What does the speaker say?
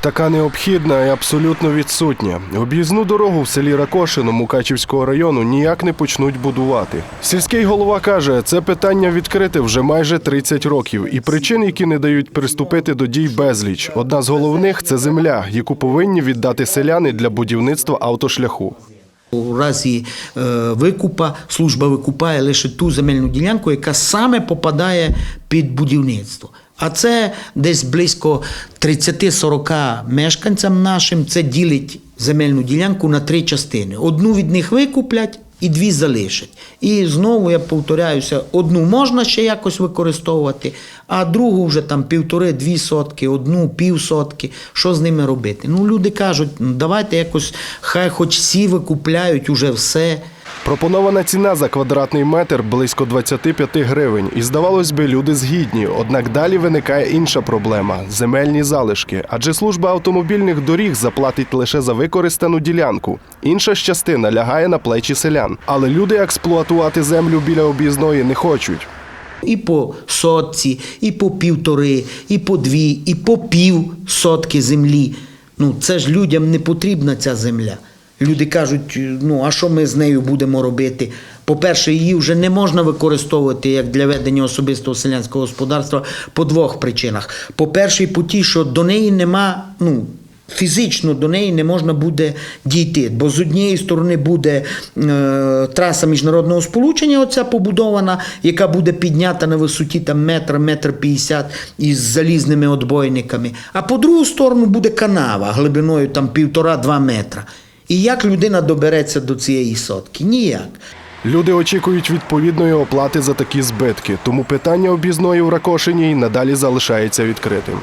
Така необхідна і абсолютно відсутня. Об'їзну дорогу в селі Ракошино Мукачівського району ніяк не почнуть будувати. Сільський голова каже, це питання відкрите вже майже 30 років, і причин, які не дають приступити до дій безліч. Одна з головних це земля, яку повинні віддати селяни для будівництва автошляху. У разі е, викупа служба викупає лише ту земельну ділянку, яка саме попадає під будівництво. А це десь близько 30-40 мешканцям нашим це ділить земельну ділянку на три частини. Одну від них викуплять і дві залишать. І знову я повторяюся, одну можна ще якось використовувати, а другу вже там півтори-дві сотки, одну пів сотки. Що з ними робити? Ну, люди кажуть, ну давайте якось, хай хоч всі викупляють уже все. Пропонована ціна за квадратний метр близько 25 гривень. І здавалось би, люди згідні. Однак далі виникає інша проблема земельні залишки. Адже служба автомобільних доріг заплатить лише за використану ділянку. Інша ж частина лягає на плечі селян. Але люди експлуатувати землю біля об'їзної не хочуть. І по сотці, і по півтори, і по дві, і по пів сотки землі. Ну, це ж людям не потрібна ця земля. Люди кажуть, ну а що ми з нею будемо робити? По-перше, її вже не можна використовувати як для ведення особистого селянського господарства по двох причинах. По-перше, по тій, що до неї нема, ну, Фізично до неї не можна буде дійти, бо з однієї сторони буде е, траса міжнародного сполучення, оця побудована, яка буде піднята на висоті там метр, метр п'ятдесят із залізними отбойниками. А по другу сторону буде канава глибиною там півтора-два метра. І як людина добереться до цієї сотки? Ніяк. Люди очікують відповідної оплати за такі збитки, тому питання об'їзної в Ракошині й надалі залишається відкритим.